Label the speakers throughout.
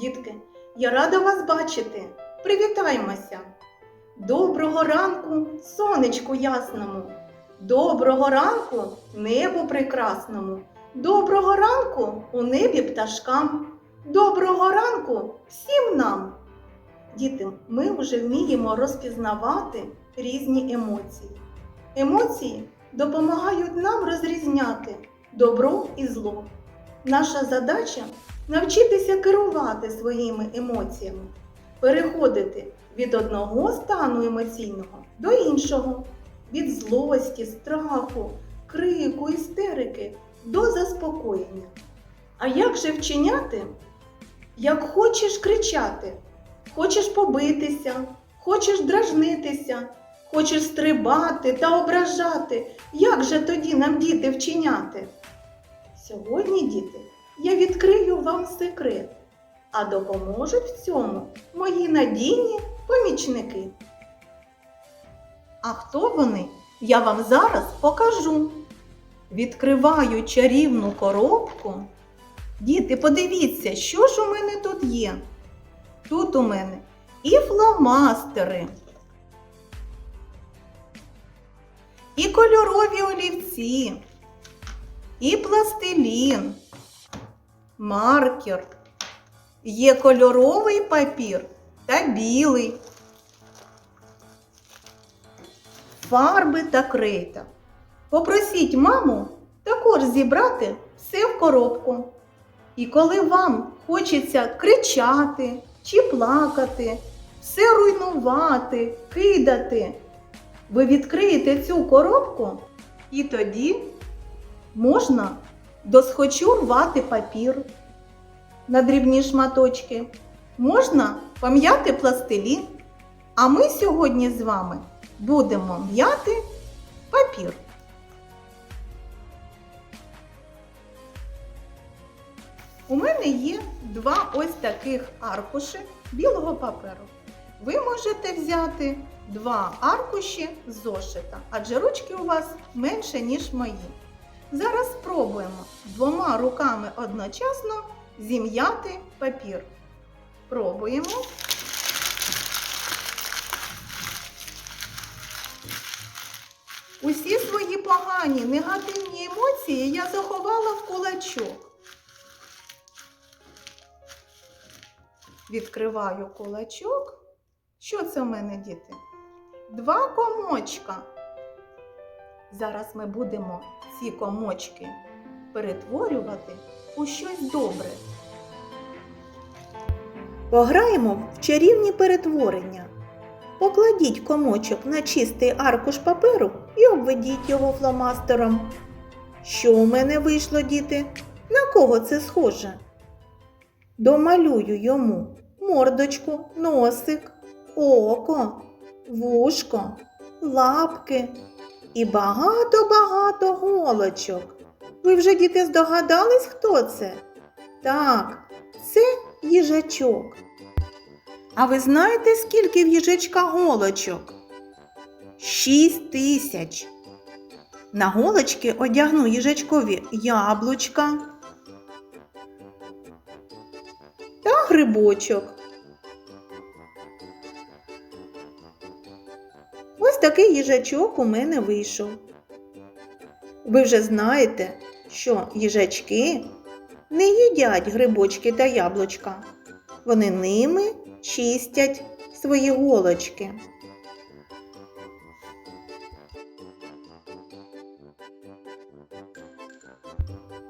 Speaker 1: Дітки, я рада вас бачити. Привітаймося. Доброго ранку, сонечку ясному. Доброго ранку небу прекрасному. Доброго ранку у небі пташкам. Доброго ранку всім нам. Діти, ми вже вміємо розпізнавати різні емоції. Емоції допомагають нам розрізняти добро і зло. Наша задача навчитися керувати своїми емоціями, переходити від одного стану емоційного до іншого, від злості, страху, крику, істерики до заспокоєння. А як же вчиняти? Як хочеш кричати, хочеш побитися, хочеш дражнитися, хочеш стрибати та ображати, як же тоді нам діти вчиняти? Сьогодні, діти, я відкрию вам секрет, а допоможуть в цьому мої надійні помічники. А хто вони? Я вам зараз покажу. Відкриваю чарівну коробку. Діти, подивіться, що ж у мене тут є. Тут у мене і фломастери, і кольорові олівці, і пластилін, маркер. Є кольоровий папір та білий, фарби та крейта. Попросіть маму також зібрати все в коробку. І коли вам хочеться кричати чи плакати, все руйнувати, кидати, ви відкриєте цю коробку і тоді можна досхочу рвати папір на дрібні шматочки, можна пом'яти пластилін. А ми сьогодні з вами будемо м'яти папір. У мене є два ось таких аркуші білого паперу. Ви можете взяти два аркуші зошита, адже ручки у вас менше, ніж мої. Зараз спробуємо двома руками одночасно зім'яти папір. Пробуємо. Усі свої погані негативні емоції я заховала в кулачок. Відкриваю кулачок. Що це в мене, діти? Два комочка. Зараз ми будемо ці комочки перетворювати у щось добре. Пограємо в чарівні перетворення. Покладіть комочок на чистий аркуш паперу і обведіть його фломастером. Що у мене вийшло, діти? На кого це схоже? Домалюю йому мордочку, носик, око, вушко, лапки і багато-багато голочок. Ви вже діти здогадались, хто це? Так, це їжачок. А ви знаєте, скільки в їжачка голочок? Шість тисяч. На голочки одягну їжачкові яблучка та грибочок. Ось такий їжачок у мене вийшов. Ви вже знаєте, що їжачки не їдять грибочки та яблучка. Вони ними чистять свої голочки.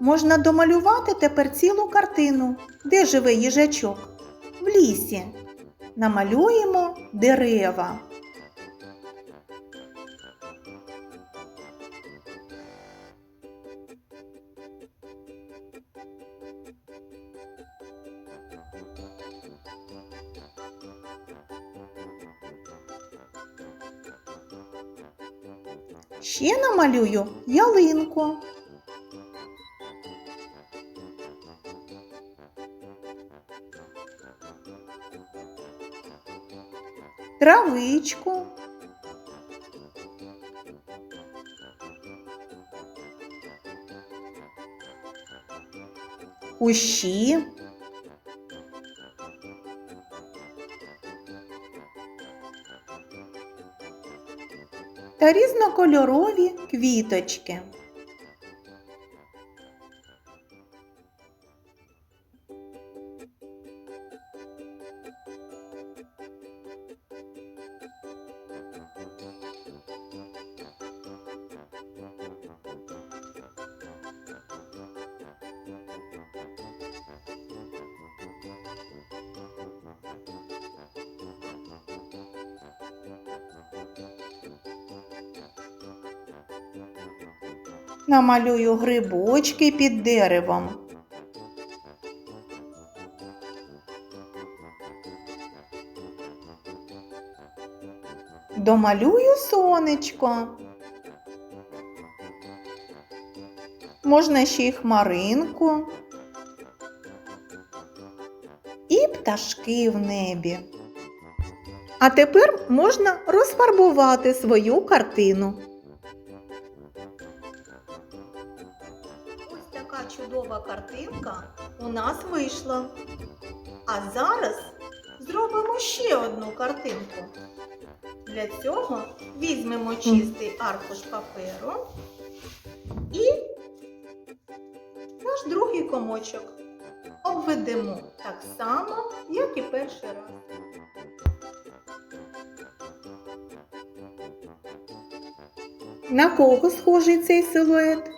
Speaker 1: Можна домалювати тепер цілу картину, де живе їжачок. В лісі. Намалюємо дерева. Ще намалюю ялинку. Травичку. Кущі. Та різнокольорові квіточки. Намалюю грибочки під деревом. Домалюю сонечко. Можна ще й хмаринку. І пташки в небі. А тепер можна розфарбувати свою картину. Чудова картинка у нас вийшла. А зараз зробимо ще одну картинку. Для цього візьмемо чистий аркуш паперу і наш другий комочок обведемо так само, як і перший раз. На кого схожий цей силует?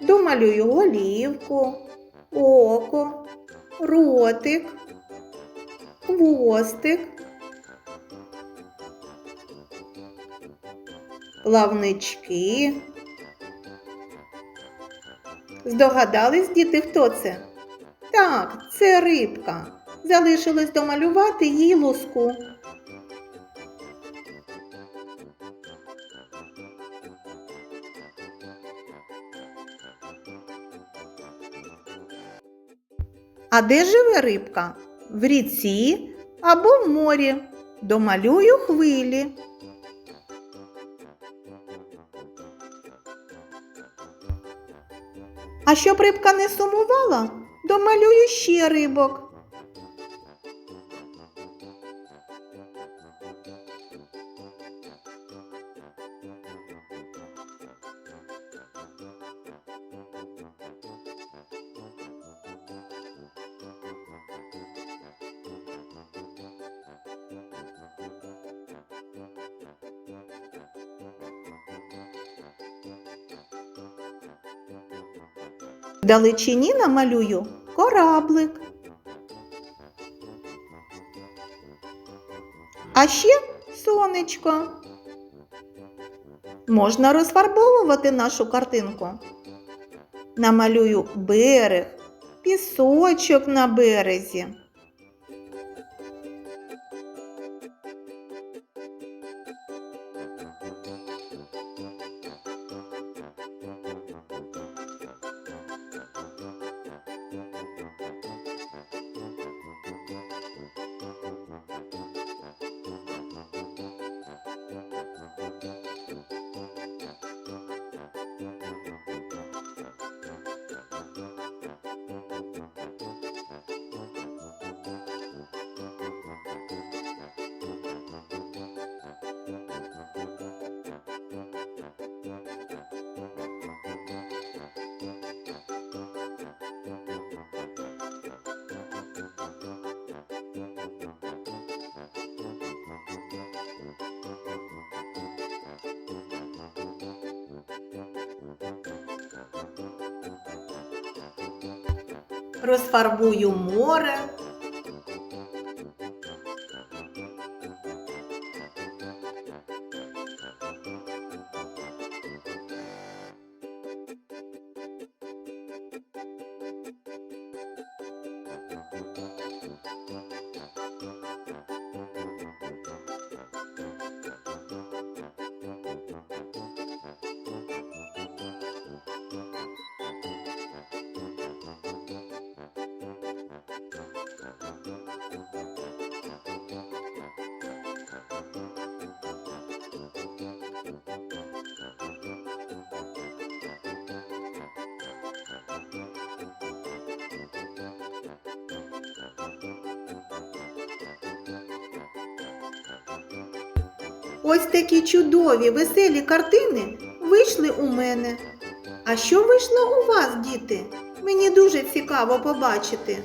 Speaker 1: Домалюю голівку, око, ротик, хвостик, плавнички. Здогадались, діти, хто це? Так, це рибка. Залишилось домалювати їй луску. А де живе рибка? В ріці або в морі. Домалюю хвилі. А щоб рибка не сумувала, домалюю ще рибок. Вдалечині намалюю кораблик. А ще сонечко. Можна розфарбовувати нашу картинку. Намалюю берег, пісочок на березі. Розфарбую море. Ось такі чудові, веселі картини вийшли у мене. А що вийшло у вас, діти? Мені дуже цікаво побачити.